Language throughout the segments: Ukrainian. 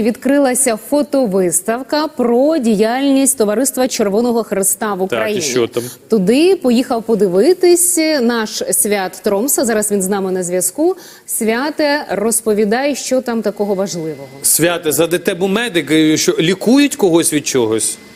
Відкрилася фотовиставка про діяльність товариства Червоного Христа в Україні. і що там? Туди поїхав подивитись наш свят Тромса. Зараз він з нами на зв'язку. Святе, розповідай, що там такого важливого. Святе, за ДТБ медики, що лікують когось від чогось? Е,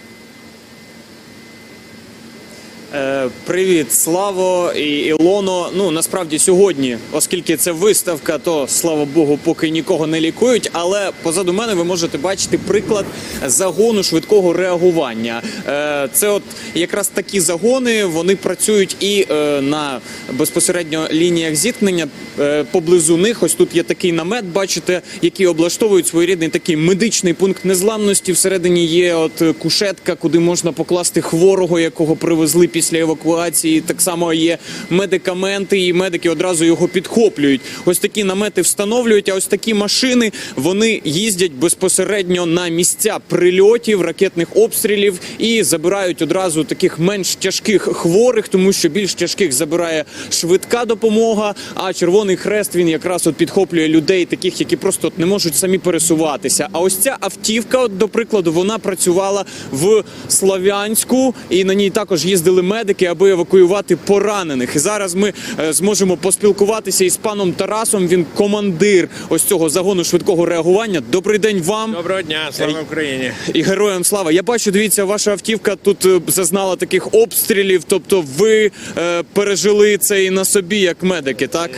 Привіт, Славо і Ілоно. Ну насправді сьогодні, оскільки це виставка, то слава Богу, поки нікого не лікують. Але позаду мене ви можете бачити приклад загону швидкого реагування. Е, Це от якраз такі загони. Вони працюють і е, на безпосередньо лініях зіткнення. Е, Поблизу них ось тут є такий намет, бачите, який облаштовують своєрідний такий медичний пункт незламності. Всередині є от е, кушетка, куди можна покласти хворого, якого привезли після евакуації. Так само є медикаменти, і медики одразу його підхоплюють. Ось такі намети встановлюють. А ось такі машини вони їздять безпосередньо на місця прильотів, ракетних обстрілів і забирають одразу таких менш тяжких хворих, тому що більш тяжких забирає швидка допомога. А Червоний Хрест він якраз от підхоплює людей, таких, які просто от не можуть самі пересуватися. А ось ця автівка, от до прикладу, вона працювала в Славянську, і на ній також їздили медики, аби евакуювати поранених. І зараз ми е, зможемо поспілкуватися із паном Тарасом. Він командир ось цього загону швидкого реагування. Добрий день вам. Доброго дня, слава Україні. І героям слава. Я бачу, дивіться, ваша автівка тут е, зазнала таких обстрілів. Тобто, ви е, пережили це і на собі, як медики, так?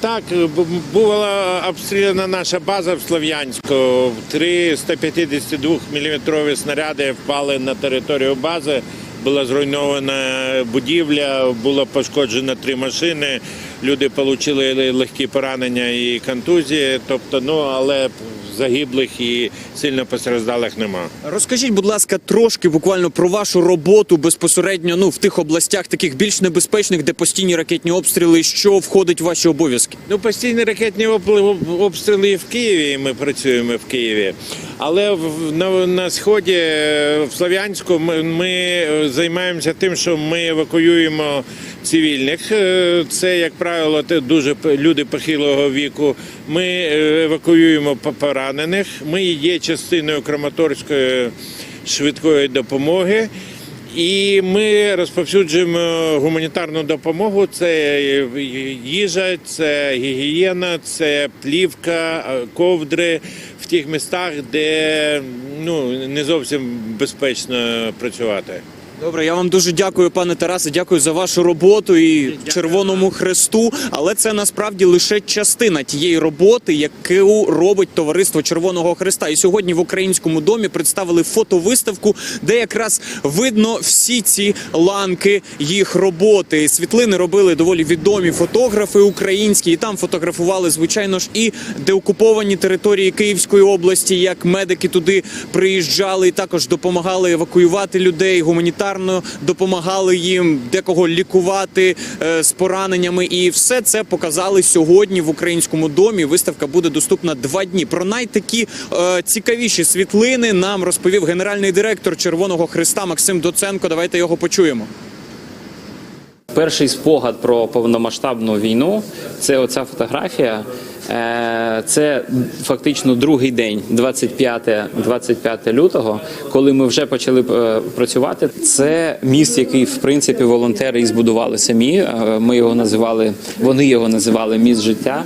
Так, була обстріляна наша база в Слов'янську. Три 152 мм снаряди впали на територію бази. Була зруйнована будівля, було пошкоджено три машини. Люди отримали легкі поранення і контузії. Тобто, ну але загиблих і сильно постраждалих нема. Розкажіть, будь ласка, трошки буквально про вашу роботу безпосередньо ну в тих областях, таких більш небезпечних, де постійні ракетні обстріли. Що входить в ваші обов'язки? Ну, постійні ракетні обстріли в Києві, і ми працюємо в Києві. Але на, на сході, е, в Слов'янську, ми, ми е, займаємося тим, що ми евакуюємо цивільних. Е, Це, як правило, дуже люди похилого віку. Ми евакуюємо поранених. Ми є частиною Краматорської швидкої допомоги. І ми розповсюджуємо гуманітарну допомогу. Це їжа, це гігієна, це плівка, ковдри в тих містах, де ну не зовсім безпечно працювати. Добре, я вам дуже дякую, пане Тарасе. Дякую за вашу роботу і Червоному Хресту. Але це насправді лише частина тієї роботи, яку робить товариство Червоного Хреста. І сьогодні в українському домі представили фотовиставку, де якраз видно всі ці ланки їх роботи. Світлини робили доволі відомі фотографи українські, і там фотографували, звичайно ж, і деокуповані території Київської області, як медики туди приїжджали і також допомагали евакуювати людей, гуманітарно допомагали їм декого лікувати е, з пораненнями. І все це показали сьогодні в українському домі. Виставка буде доступна два дні. Про найтакі е, цікавіші світлини нам розповів генеральний директор Червоного Христа Максим Доценко. Давайте його почуємо. Перший спогад про повномасштабну війну це оця фотографія. Е, Це фактично другий день, 25, 25 лютого, коли ми вже почали е, працювати. Це міст, який в принципі волонтери і збудували самі. Е, Ми його називали, вони його називали міст життя.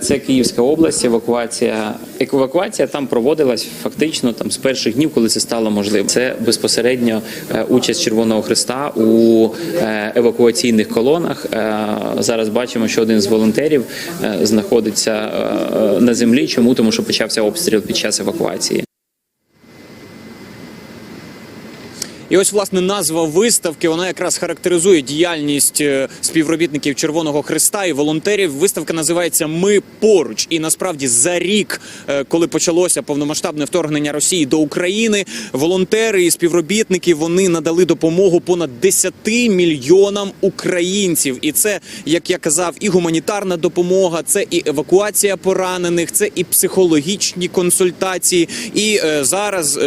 Це Київська область, евакуація. Евакуація там проводилась фактично там з перших днів, коли це стало можливо. Це безпосередньо е, участь Червоного Христа у е, евакуаційних колонах. Е, Зараз бачимо, що один з волонтерів знаходиться на землі. Чому тому, що почався обстріл під час евакуації? І ось власне назва виставки вона якраз характеризує діяльність е, співробітників Червоного Христа і волонтерів. Виставка називається Ми поруч. І насправді за рік, е, коли почалося повномасштабне вторгнення Росії до України, волонтери і співробітники вони надали допомогу понад 10 мільйонам українців. І це, як я казав, і гуманітарна допомога, це і евакуація поранених, це і психологічні консультації. І е, зараз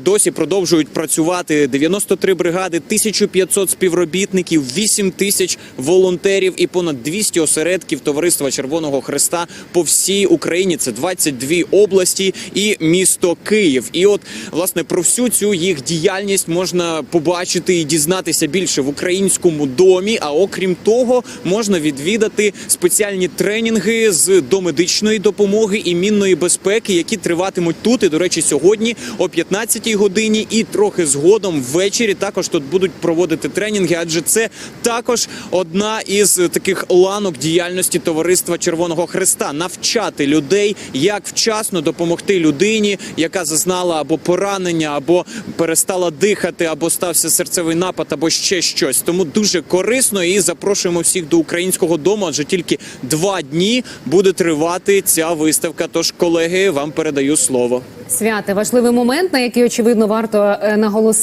досі продовжують працювати сказати, 93 бригади, 1500 співробітників, 8 тисяч волонтерів і понад 200 осередків Товариства Червоного Хреста по всій Україні. Це 22 області і місто Київ. І от власне про всю цю їх діяльність можна побачити і дізнатися більше в українському домі. А окрім того, можна відвідати спеціальні тренінги з домедичної допомоги і мінної безпеки, які триватимуть тут. І до речі, сьогодні о 15-й годині і трохи згодом ввечері також тут будуть проводити тренінги, адже це також одна із таких ланок діяльності товариства Червоного Христа навчати людей, як вчасно допомогти людині, яка зазнала або поранення, або перестала дихати, або стався серцевий напад, або ще щось. Тому дуже корисно і запрошуємо всіх до українського дому, адже тільки два дні буде тривати ця виставка. Тож, колеги, вам передаю слово. Святе важливий момент, на який очевидно варто е,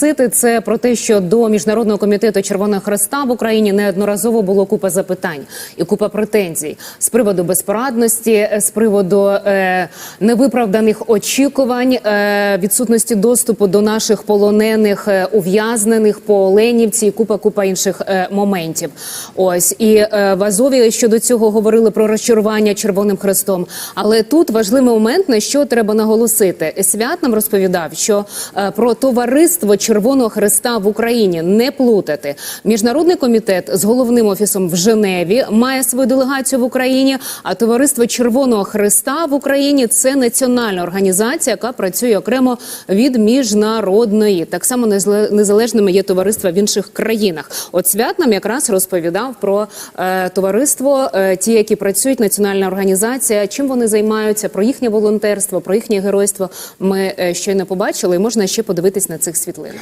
наголосити, це про те, що до міжнародного комітету Червоного Хреста в Україні неодноразово було купа запитань і купа претензій з приводу безпорадності, е, з приводу е, невиправданих очікувань, е, відсутності доступу до наших полонених е, ув'язнених по Оленівці і купа купа інших е, моментів. Ось і е, в Азові щодо цього говорили про розчарування Червоним Хрестом. Але тут важливий момент, на що треба наголосити. Свят нам розповідав, що е, про товариство Червоного Хреста в Україні не плутати. Міжнародний комітет з головним офісом в Женеві має свою делегацію в Україні. А товариство Червоного Хреста в Україні це національна організація, яка працює окремо від міжнародної. Так само незале- незалежними є товариства в інших країнах. От свят нам якраз розповідав про е, товариство, е, ті, які працюють, національна організація, чим вони займаються, про їхнє волонтерство, про їхнє геройство. Ми е, щойно побачили, і можна ще подивитись на цих світлинах.